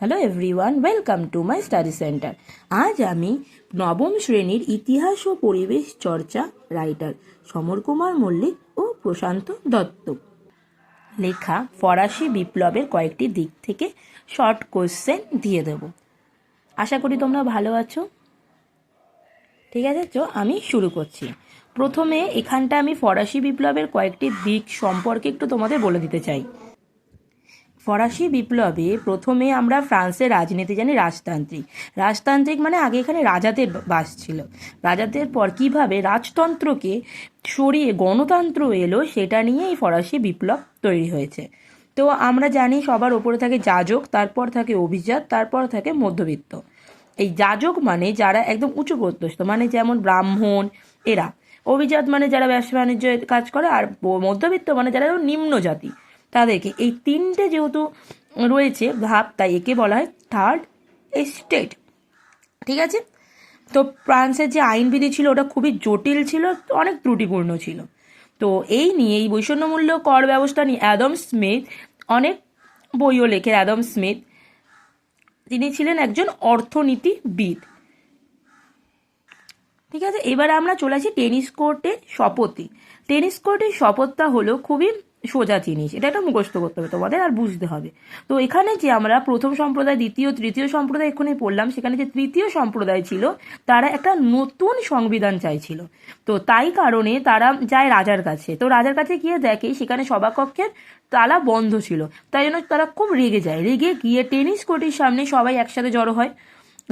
Hello everyone welcome to my study centre আজ আমি নবম শ্রেণির ইতিহাস ও পরিবেশ চর্চা রাইটার সমর কুমার মল্লিক ও প্রশান্ত দত্ত। লেখা ফরাসি বিপ্লবের কয়েকটি দিক থেকে শর্ট কোশ্চেন দিয়ে দেব। আশা করি তোমরা ভালো আছো। ঠিক আছে, তো আমি শুরু করছি। প্রথমে এখানটা আমি ফরাসি বিপ্লবের কয়েকটি দিক সম্পর্কে একটু তোমাদের বলে দিতে চাই। ফরাসি বিপ্লবে প্রথমে আমরা ফ্রান্সের রাজনীতি জানি রাজতান্ত্রিক। রাজতান্ত্রিক মানে আগে এখানে রাজাদের বাস ছিল। রাজাদের পর কীভাবে রাজতন্ত্রকে সরিয়ে গণতন্ত্র এলো সেটা নিয়ে এই ফরাসি বিপ্লব তৈরি হয়েছে। তো আমরা জানি সবার ওপরে থাকে যাজক, তারপর থাকে অভিজাত, তারপর থাকে মধ্যবিত্ত। এই যাজক মানে যারা একদম উঁচু পদস্থ মানে যেমন ব্রাহ্মণ এরা। অভিজাত মানে যারা ব্যবসা বাণিজ্য কাজ করে আর মধ্যবিত্ত মানে যারা নিম্ন জাতি। তাদেরকে। এই তিনটে যেহেতু রয়েছে ভাব, তাই একে বলা হয় থার্ড এস্টেট ঠিক আছে? তো ফ্রান্সের যে আইনবিধি ছিল, ওটা খুবই জটিল ছিল, অনেক ত্রুটিপূর্ণ ছিল। তো এই নিয়ে এই বৈষম্যমূল্য কর ব্যবস্থা নিয়ে অ্যাডম স্মিথ, অনেক বইও লেখে অ্যাডম স্মিথ। তিনি ছিলেন একজন অর্থনীতিবিদ। ঠিক আছে? এবার আমরা চলে আসি টেনিস কোর্টে শপথে। টেনিস কোর্টের শপথটা হলো খুবই সোজা জিনিস। এটা একটা মুখস্থ করতে হবে তোমাদের, আর বুঝতে হবে। তো এখানে যে আমরা প্রথম সম্প্রদায়, দ্বিতীয়, তৃতীয় সম্প্রদায় এক্ষুনি পড়লাম, সেখানে যে তৃতীয় সম্প্রদায় ছিল, তারা একটা নতুন সংবিধান চাইছিল। তো তাই কারণে তারা যায় রাজার কাছে। তো রাজার কাছে গিয়ে দেখে সেখানে সভাকক্ষের তালা বন্ধ ছিল। তাই জন্য তারা খুব রেগে যায়। রেগে গিয়ে টেনিস কোর্টের সামনে সবাই একসাথে জড়ো হয়।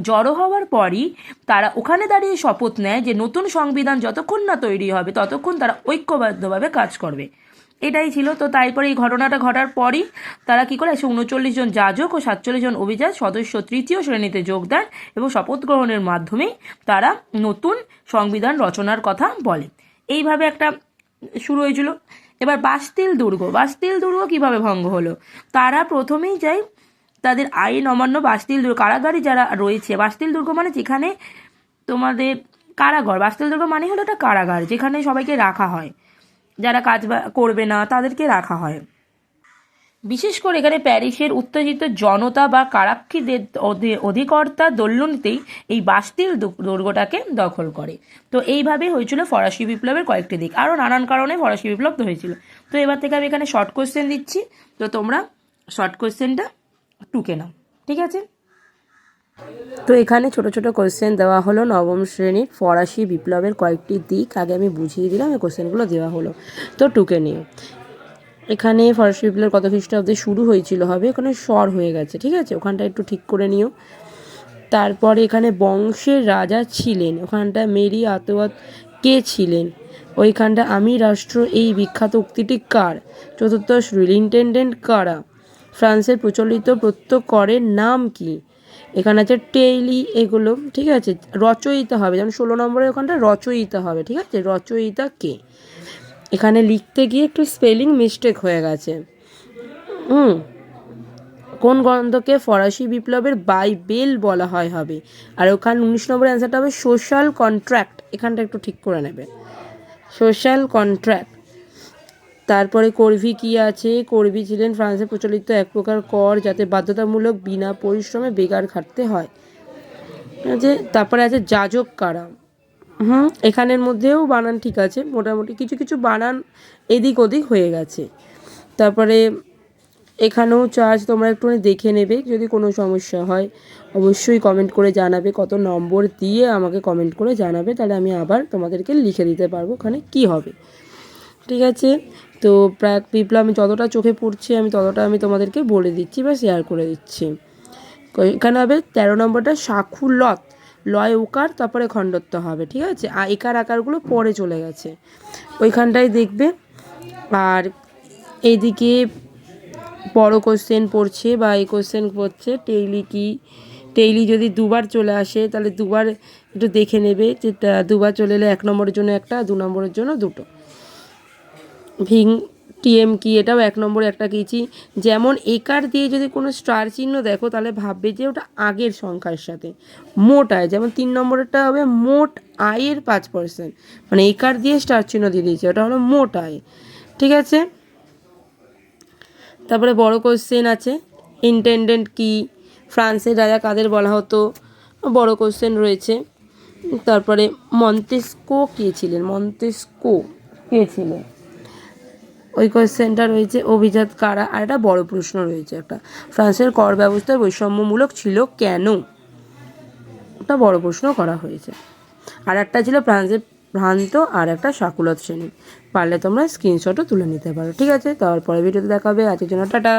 জড়ো হওয়ার পরই তারা ওখানে দাঁড়িয়ে শপথ নেয় যে নতুন সংবিধান যতক্ষণ না তৈরি হবে, ততক্ষণ তারা ঐক্যবদ্ধভাবে কাজ করবে। এটাই ছিল। তো তারপরে এই ঘটনাটা ঘটার পরই তারা কি করে, একশো উনচল্লিশ জন যাজক ও সাতচল্লিশ জন অভিজাত সদস্য তৃতীয় শ্রেণীতে যোগ দেন এবং শপথ গ্রহণের মাধ্যমেই তারা নতুন সংবিধান রচনার কথা বলে। এইভাবে একটা শুরু হয়েছিল। এবার বাস্তিল দুর্গ। বাস্তিল দুর্গ কীভাবে ভঙ্গ হলো? তারা প্রথমেই যায় তাদের আইন অমান্য বাস্তিল দুর্গ, কারাগারে যারা রয়েছে, বাস্তিল দুর্গ মানে যেখানে তোমাদের কারাগার। বাস্তিল দুর্গ মানে হলো একটা কারাগার যেখানে সবাইকে রাখা হয়। যারা কাজ করবে না, তাদেরকে রাখা হয়। বিশেষ করে এখানে প্যারিসের উত্তেজিত জনতা বা কারাক্ষীদের অধিকর্তা দোলনতেই এই বাস্তিল দুর্গটাকে দখল করে। তো এইভাবে হয়েছিল ফরাসি বিপ্লবের কয়েকটি দিক। আরও নানান কারণে ফরাসি বিপ্লব তো হয়েছিল। তো এবার থেকে আমি এখানে শর্ট কোয়েশ্চেন দিচ্ছি। তো তোমরা শর্ট কোয়েশ্চেনটা টুকে নাও। ঠিক আছে? তো এখানে ছোট ছোট কোয়েশ্চেন দেওয়া হলো। নবম শ্রেণির ফরাসি বিপ্লবের কয়েকটি দিক আগে আমি বুঝিয়ে দিলাম, এই কোয়েশ্চেনগুলো দেওয়া হলো। তো টুকে নিও এখানে ফরাসি বিপ্লবের কত খ্রিস্টাব্দে শুরু হয়েছিল? হবে ওখানে স্বর হয়ে গেছে, ঠিক আছে? ওখানটা একটু ঠিক করে নিও। তারপরে এখানে বংশের রাজা ছিলেন। ওখানটা মেরি আতোয়াত কে ছিলেন? ওইখানটা আমি রাষ্ট্র, এই বিখ্যাত উক্তিটি কার? চতুর্থ ইন্টেন্ডেন্ট কারা? ফ্রান্সের প্রচলিত প্রত্যেক করের নাম কি? এখানে আছে টেইলি এগুলো, ঠিক আছে? রচয়িতা হবে, যেমন ষোলো নম্বরের ওখানটা রচয়িতা হবে, ঠিক আছে? রচয়িতা কে? এখানে লিখতে গিয়ে একটু স্পেলিং মিস্টেক হয়ে গেছে। হুম। কোন গ্রন্থকে ফরাসি বিপ্লবের বাইবেল বলা হয় হবে? আর ওখানে উনিশ নম্বরের অ্যান্সারটা হবে সোশ্যাল কন্ট্রাক্ট এখানটা একটু ঠিক করে নেবে। সোশ্যাল কন্ট্রাক্ট তারপরে করভি কি আছে? করভি ছিলেন ফ্রান্সে প্রচলিত এক প্রকার কর যাতে বাধ্যতামূলক বিনা পরিশ্রমে বেকার খাটতে হয়। আছে তারপরে আছে যাজক কারা? হুম, এখানের মধ্যেও বানান ঠিক আছে, মোটামুটি কিছু কিছু বানান এদিক ওদিক হয়ে গেছে। তারপরে এখানেও চার্জ তোমরা একটুখানি দেখে নেবে, যদি কোনো সমস্যা হয় অবশ্যই কমেন্ট করে জানাবে, কত নম্বর দিয়ে আমাকে কমেন্ট করে জানাবে, তাহলে আমি আবার তোমাদেরকে লিখে দিতে পারব ওখানে কি হবে। ঠিক আছে? তো প্রাক বিপ্লব, আমি যতটা চোখে পড়ছে, আমি ততটা আমি তোমাদেরকে বলে দিচ্ছি বা শেয়ার করে দিচ্ছি। এখানে হবে তেরো নম্বরটা সাক্ষুলত লয় উকার, তারপরে খণ্ডত্ব হবে, ঠিক আছে? আর একার আকারগুলো পরে চলে গেছে। ওইখানটাই দেখবে, আর এইদিকে বড় কোশ্চেন পড়ছে বা এই কোশ্চেন পড়ছে টেইলি কি? টেইলি যদি দুবার চলে আসে, তাহলে দুবার একটু দেখে নেবে যে দুবার চলে এলে এক নম্বরের জন্য একটা দু নম্বরের জন্য দুটো। ভিং, টিএম কি, এটাও এক নম্বরে একটা কিছি যেমন একার দিয়ে যদি কোনো স্টার চিহ্ন দেখো, তাহলে ভাববে যে ওটা আগের সংখ্যার সাথে। মোট আয়, যেমন তিন নম্বরেরটা হবে মোট আয়ের পাঁচ পার্সেন্ট মানে একার দিয়ে স্টার চিহ্ন দিয়ে দিয়েছে, ওটা হলো মোট আয়। ঠিক আছে? তারপরে বড় কোশ্চেন আছে ইন্টেন্ডেন্ট কি? ফ্রান্সের রাজা কাদের বলা হতো? বড় কোশ্চেন রয়েছে। তারপরে মন্তেস্কো কে ছিলেন? মন্তেস্কো কে ছিলেন? ওই কোয়েশ্চেনটা রয়েছে, অভিজাত কারা? আর একটা বড় প্রশ্ন রয়েছে একটা। ফ্রান্সের কর ব্যবস্থা বৈষম্যমূলক ছিল কেন? একটা বড় প্রশ্ন করা হয়েছে। আর একটা ছিল ফ্রান্সের ভ্রান্ত, আর একটা সাকুলত শ্রেণি পারলে তোমরা স্ক্রিনশটও তুলে নিতে পারো, ঠিক আছে? তারপরে ভিডিওতে দেখাবে আজকের জন্য টাটা।